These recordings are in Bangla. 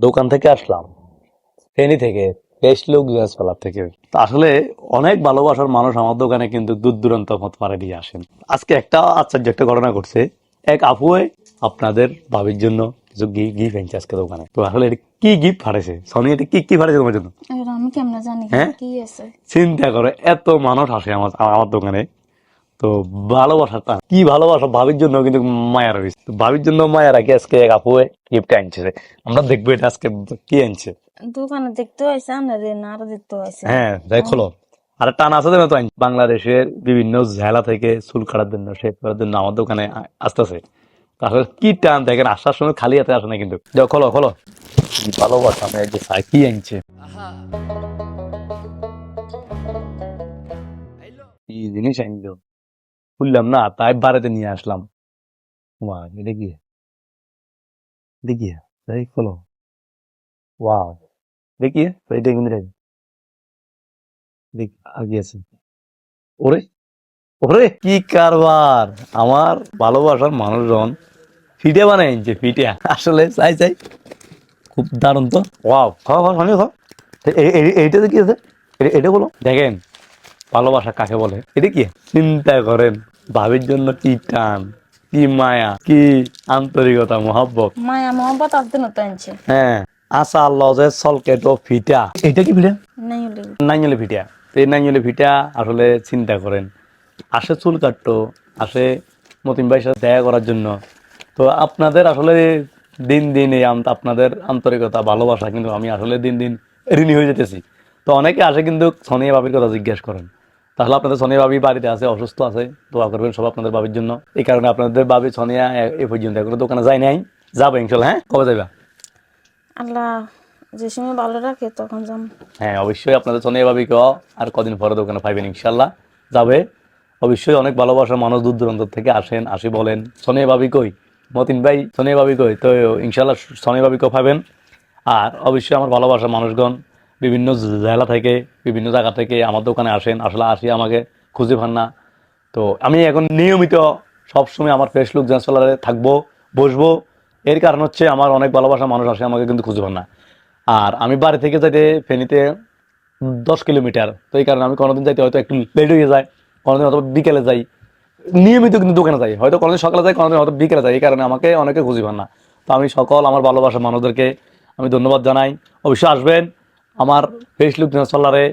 দোকান থেকে আসলাম। ফেনি থেকে বেশ লোক পালার থেকে। আসলে অনেক ভালোবাসার মানুষ আমার দোকানে কিন্তু দূর দূরান্ত মত পারে দিয়ে আসেন। আজকে একটা আশ্চর্য একটা ঘটনা ঘটছে। এক আপুয়ে আপনাদের ভাবির জন্য কিছু গিফট এনেছে আজকে দোকানে। তো আসলে এটা কি গিফট ফাড়েছে? সনি এটা কি কি ফাড়েছে তোমার জন্য? আমি কেমনে জানি? হ্যাঁ? কি আছে? চিন্তা করে এত মানুষ আসে আমার আমার দোকানে। তো ভালোবাসাটা কি ভালোবাসা? ভাবির জন্য কিন্তু মায়া রয়েছে। ভাবির জন্য মায়া রাখি আজকে এক আপু গিফট আনছে আমরা দেখব এটা আজকে কি আনছে। দোকানে দেখতে হয়েছে আরও দেখতে হয়েছে। হ্যাঁ আর টান আছে তো বাংলাদেশের বিভিন্ন জেলা থেকে চুল কাটার জন্য শেভ করার জন্য আমার দোকানে আসতেছে। তাহলে কি টান দেখেন আসার সময় খালি হাতে আসে না কিন্তু। যাও খোলো খোলো। কি ভালোবাসা আমি একটু কি আনছে? কি জিনিস আনলো? খুললাম না, তাই বাড়িতে নিয়ে আসলাম। ওয়া কি? দেখি তাই খোলো। ওয়াও, দেখি দেখ। ওরে ওরে, কি কারবার! আমার ভালোবাসার মানুষজন ফিটে বানাই যে ফিটে। আসলে, চাই চাই। খুব দারুণ তো। ওয়াও খাওয়া খাওয়া খাওয়া এইটাতে কি আছে? এটা বলো দেখেন, ভালোবাসা কাকে বলে? এটা কি? চিন্তা করেন। ভাবির জন্য কি টান কি মায়া কি আন্তরিকতা মহাব্বত? মায়া মোহাম্মত আব্দুল তো আনছে। হ্যাঁ আসা লজে সলকেট ও ফিটা। এটা কি ফিটা? নাই নাইলে তো এই নাইলে ভিটা আসলে চিন্তা করেন। আসে চুল কাটতো আসে মতিন ভাইয়ের সাথে দেখা করার জন্য। তো আপনাদের আসলে দিন দিন এই আপনাদের আন্তরিকতা ভালোবাসা কিন্তু আমি আসলে দিন দিন ঋণী হয়ে যেতেছি। তো অনেকে আসে কিন্তু সোনিয়া বাবির কথা জিজ্ঞেস করেন। তাহলে আপনাদের সোনিয়া বাবি বাড়িতে আছে অসুস্থ আছে দোয়া করবেন সব আপনাদের বাবির জন্য। এই কারণে আপনাদের বাবি সোনিয়া এ- এ পর্যন্ত এখনও দোকানে যায় নাই। যাব ইনশাল্লাহ হ্যাঁ? কবে যাবা আল্লাহ যে সময় ভালো রাখে তখন যাম। হ্যাঁ অবশ্যই আপনাদের সোনিয়া ভাবিকেও আর কদিন পরে দোকানে পাইবেন ইনশাল্লাহ। যাবে। অবশ্যই অনেক ভালোবাসার মানুষ দূর দূরান্ত থেকে আসেন আসি বলেন। সোনিয়া ভাবি কই? মতিন ভাই সোনিয়া ভাবি কই? তো ইনশাল্লাহ সোনিয়া ভাবিকেও পাবেন। আর অবশ্যই আমার ভালোবাসার মানুষগণ বিভিন্ন জেলা থেকে, বিভিন্ন জায়গা থেকে আমার দোকানে আসেন। আসলে আসি আমাকে খুঁজে পান না। তো আমি এখন নিয়মিত সবসময় আমার ফেস লুক পার্লারে থাকব, বসবো। এর কারণ হচ্ছে আমার অনেক ভালোবাসা মানুষ আসে, আমাকে কিন্তু খুঁজে পান না। আর আমি বাড়ি থেকে যাইতে ফেনীতে দশ কিলোমিটার। তো এই কারণে আমি কোনোদিন যাইতে হয়তো একটু লেট হয়ে যায়, কোনোদিন হয়তো বিকেলে যাই। নিয়মিত কিন্তু দোকানে যাই। হয়তো কোনোদিন সকালে যাই, কোনোদিন হয়তো বিকেলে যাই। এই কারণে আমাকে অনেকে খুঁজে পান না। তো আমি সকল আমার ভালোবাসার মানুষদেরকে আমি ধন্যবাদ জানাই। অবশ্যই আসবেন। আমার ফেস লুক পার্লারে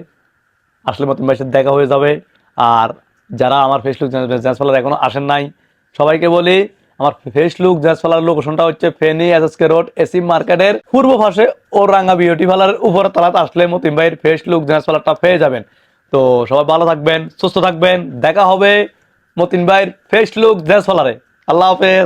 আসলে মতন ভাইয়ের দেখা হয়ে যাবে। আর যারা আমার ফেসলুক জেন্স পার্লার এখনও আসেন নাই, সবাইকে বলি, আমার ফেসলুক জেন্স পার্লার লোকেশনটা হচ্ছে ফেনী এসএসকে রোড, এসি মার্কেটের পূর্ব পাশে ও রাঙ্গা বিউটি পার্লারের উপরে তলাতে আসলে মতিন ভাইয়ের ফেসলুক জেন্স পার্লারটা পেয়ে যাবেন। তো সবাই ভালো থাকবেন, সুস্থ থাকবেন। দেখা হবে মতিন ভাইয়ের ফেসলুক জেন্স পার্লারে আল্লাহ হাফেজ।